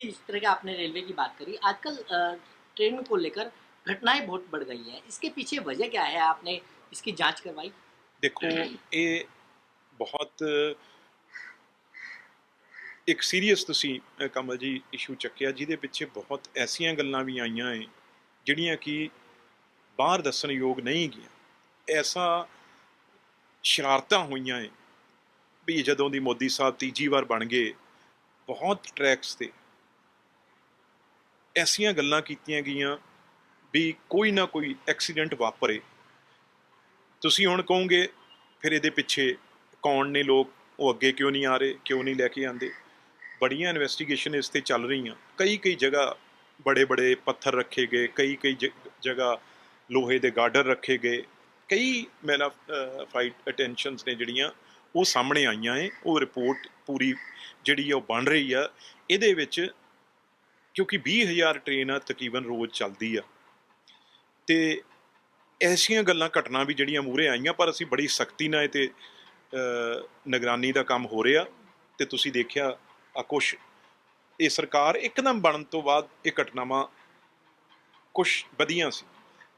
इस तरह का आपने रेलवे की बात करी आजकल अ, ट्रेन को लेकर घटनाएं बहुत बढ़ गई हैं इसके पीछे वजह क्या है आपने इसकी जांच करवाई ਦੇਖੋ ਇਹ ਬਹੁਤ ਇੱਕ ਸੀਰੀਅਸ ਤੁਸੀਂ ਅ, ਕਮਲ ਜੀ ਇਸ਼ੂ ਚੱਕਿਆ ਜਿਹਦੇ ਪਿੱਛੇ ਬਹੁਤ ਐਸੀਆਂ ਗੱਲਾਂ ਵੀ ਆਈਆਂ ਏ ਜਿਹੜੀਆਂ ਕਿ ਬਾਹਰ ਦੱਸਣ ਯੋਗ ਨਹੀਂ ਗਈਆਂ ਐਸਾ ਸ਼ਰਾਰਤਾਂ ਹੋਈਆਂ ਏ ਵੀ ਜਦੋਂ ਦੀ ਮੋਦੀ ਸਾਹਿਬ ਤੀਜੀ ਵਾਰ ਬਣ ਗਏ ਬਹੁਤ ਟਰੈਕਸ ਤੇ ਐਸੀਆਂ ਗੱਲਾਂ ਕੀਤੀਆਂ ਗਈਆਂ ਵੀ ਕੋਈ ਨਾ ਕੋਈ ਐਕਸੀਡੈਂਟ ਵਾਪਰੇ। ਤੁਸੀਂ ਹੁਣ ਕਹੋਗੇ, ਫਿਰ ਇਹਦੇ ਪਿੱਛੇ ਕੌਣ ਨੇ ਲੋਕ? ਉਹ ਅੱਗੇ ਕਿਉਂ ਨਹੀਂ ਆ ਰਹੇ? ਕਿਉਂ ਨਹੀਂ ਲੈ ਕੇ ਆਂਦੇ ਬੜੀਆਂ ਇਨਵੈਸਟੀਗੇਸ਼ਨ ਇਸ ਤੇ ਚੱਲ ਰਹੀਆਂ। ਕਈ ਕਈ ਜਗ੍ਹਾ ਬੜੇ ਬੜੇ ਪੱਥਰ ਰੱਖੇ ਗਏ ਕਈ ਕਈ ਜ- ਜਗ੍ਹਾ ਲੋਹੇ ਦੇ ਗਾਰਡਰ ਰੱਖੇ ਗਏ। ਕਈ ਮੈਨਾ ਫਾਈਟ ਅਟੈਂਸ਼ਨਸ ਨੇ ਜਿਹੜੀਆਂ ਉਹ ਸਾਹਮਣੇ ਆਈਆਂ ਏ। ਉਹ ਰਿਪੋਰਟ ਪੂਰੀ ਜਿਹੜੀ ਆ ਉਹ ਬਣ ਰਹੀ ਆ। ਇਹਦੇ ਵਿੱਚ ਕਿਉਂਕਿ 20000 ਟ੍ਰੇਨ ਆ, ਤਕਰੀਬਨ ਰੋਜ਼ ਚੱਲਦੀ ਆ। ਤੇ ਐਸੀਆਂ ਗੱਲਾਂ ਘਟਨਾ ਵੀ ਜਿਹੜੀਆਂ ਮੂਹਰੇ ਆਈਆਂ, ਪਰ ਅਸੀਂ ਬੜੀ ਸਖਤੀ ਨਾਲ ਇਹ ਤੇ ਨਿਗਰਾਨੀ ਦਾ ਕੰਮ ਹੋ ਰਿਹਾ। ਤੇ ਤੁਸੀਂ ਦੇਖਿਆ, ਆ ਕੁਛ, ਇਹ ਸਰਕਾਰ ਇੱਕਦਮ ਬਣਨ ਤੋਂ ਬਾਅਦ ਇਹ ਘਟਨਾਵਾਂ ਕੁਛ ਵਧੀਆਂ ਸੀ।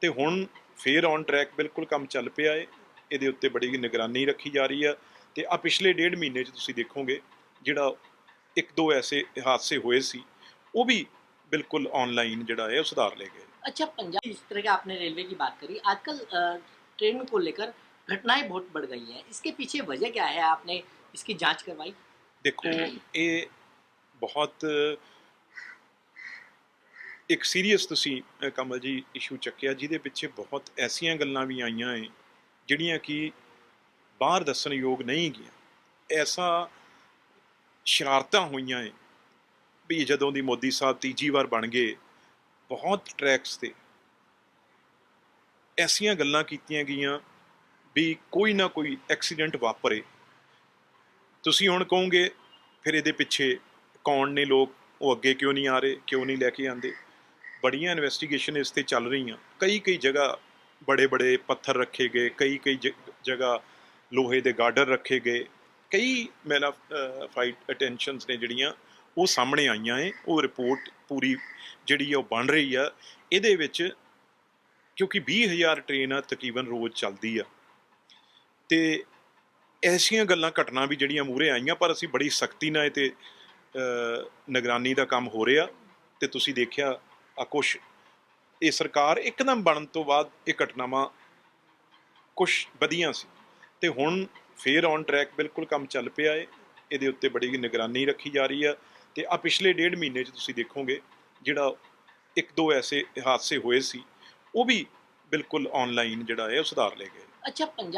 ਤੇ ਹੁਣ ਫੇਰ ਔਨ ਟਰੈਕ ਬਿਲਕੁਲ ਕੰਮ ਚੱਲ ਪਿਆ ਏ। ਇਹਦੇ ਉੱਤੇ ਬੜੀ ਨਿਗਰਾਨੀ ਰੱਖੀ ਜਾ ਰਹੀ ਆ। ਤੇ ਆ ਪਿਛਲੇ ਡੇਢ ਮਹੀਨੇ 'ਚ ਤੁਸੀਂ ਦੇਖੋਗੇ, ਜਿਹੜਾ ਇੱਕ ਦੋ ਐਸੇ ਹਾਦਸੇ ਹੋਏ ਸੀ ਉਹ ਵੀ ਬਿਲਕੁਲ ਆਨਲਾਈਨ ਜਿਹੜਾ ਹੈ ਉਹ ਸੁਧਾਰ ਲਏ ਗਏ अच्छा पंजाब इस तरह का आपने रेलवे की बात करी आजकल अ, ट्रेन को लेकर घटनाएं बहुत बढ़ गई हैं इसके पीछे वजह क्या है आपने इसकी जांच करवाई ਦੇਖੋ ਇਹ ਬਹੁਤ ਇੱਕ ਸੀਰੀਅਸ ਤੁਸੀਂ ਅ, ਕਮਲ ਜੀ ਇਸ਼ੂ ਚੱਕਿਆ ਜਿਹਦੇ ਪਿੱਛੇ ਬਹੁਤ ਐਸੀਆਂ ਗੱਲਾਂ ਵੀ ਆਈਆਂ ਏ ਜਿਹੜੀਆਂ ਕਿ ਬਾਹਰ ਦੱਸਣ ਯੋਗ ਨਹੀਂ ਗਈਆਂ ਐਸਾ ਸ਼ਰਾਰਤਾਂ ਹੋਈਆਂ ਏ ਵੀ ਜਦੋਂ ਦੀ ਮੋਦੀ ਸਾਹਿਬ ਤੀਜੀ ਵਾਰ ਬਣ ਗਏ, ਬਹੁਤ ਟਰੈਕਸ ਤੇ ਐਸੀਆਂ ਗੱਲਾਂ ਕੀਤੀਆਂ ਗਈਆਂ ਵੀ ਕੋਈ ਨਾ ਕੋਈ ਐਕਸੀਡੈਂਟ ਵਾਪਰੇ। ਤੁਸੀਂ ਹੁਣ ਕਹੋਗੇ, ਫਿਰ ਇਹਦੇ ਪਿੱਛੇ ਕੌਣ ਨੇ ਲੋਕ? ਉਹ ਅੱਗੇ ਕਿਉਂ ਨਹੀਂ ਆ ਰਹੇ? ਕਿਉਂ ਨਹੀਂ ਲੈ ਕੇ ਆਂਦੇ ਬੜੀਆਂ ਇਨਵੈਸਟੀਗੇਸ਼ਨ ਇਸ ਤੇ ਚੱਲ ਰਹੀਆਂ। ਕਈ ਕਈ ਜਗ੍ਹਾ ਬੜੇ ਬੜੇ ਪੱਥਰ ਰੱਖੇ ਗਏ, ਕਈ ਕਈ ਜ- ਜਗ੍ਹਾ ਲੋਹੇ ਦੇ ਗਾਰਡਰ ਰੱਖੇ ਗਏ। ਕਈ ਮੈਨਾ ਫਾਈਟ ਅਟੈਂਸ਼ਨਸ ਨੇ ਜਿਹੜੀਆਂ ਉਹ ਸਾਹਮਣੇ ਆਈਆਂ ਏ, ਉਹ ਰਿਪੋਰਟ ਪੂਰੀ ਜਿਹੜੀ ਆ ਉਹ ਬਣ ਰਹੀ ਆ। ਇਹਦੇ ਵਿੱਚ ਕਿਉਂਕਿ 20000 ਟ੍ਰੇਨ ਆ, ਤਕਰੀਬਨ ਰੋਜ਼ ਚੱਲਦੀ ਆ। ਤੇ ਐਸੀਆਂ ਗੱਲਾਂ ਘਟਨਾ ਵੀ ਜਿਹੜੀਆਂ ਮੂਹਰੇ ਆਈਆਂ, ਪਰ ਅਸੀਂ ਬੜੀ ਸਖਤੀ ਨਾਲ ਇਹ ਤੇ ਨਿਗਰਾਨੀ ਦਾ ਕੰਮ ਹੋ ਰਿਹਾ। ਤੇ ਤੁਸੀਂ ਦੇਖਿਆ ਆ ਕੁਛ, ਇਹ ਸਰਕਾਰ ਇੱਕਦਮ ਬਣਨ ਤੋਂ ਬਾਅਦ ਇਹ ਘਟਨਾਵਾਂ ਕੁਛ ਵਧੀਆਂ ਸੀ। ਤੇ ਹੁਣ ਫੇਰ ਔਨ ਟਰੈਕ ਬਿਲਕੁਲ ਕੰਮ ਚੱਲ ਪਿਆ ਏ। ਇਹਦੇ ਉੱਤੇ ਬੜੀ ਨਿਗਰਾਨੀ ਰੱਖੀ ਜਾ ਰਹੀ ਆ। ਤੇ ਆ ਪਿਛਲੇ ਡੇਢ ਮਹੀਨੇ 'ਚ ਤੁਸੀਂ ਦੇਖੋਗੇ, ਜਿਹੜਾ ਇੱਕ ਦੋ ਐਸੇ ਹਾਦਸੇ ਹੋਏ ਸੀ, ਉਹ ਵੀ ਬਿਲਕੁਲ ਆਨਲਾਈਨ ਜਿਹੜਾ ਹੈ, ਉਹ ਸੁਧਾਰ ਲਏ ਗਏ। ਅੱਛਾ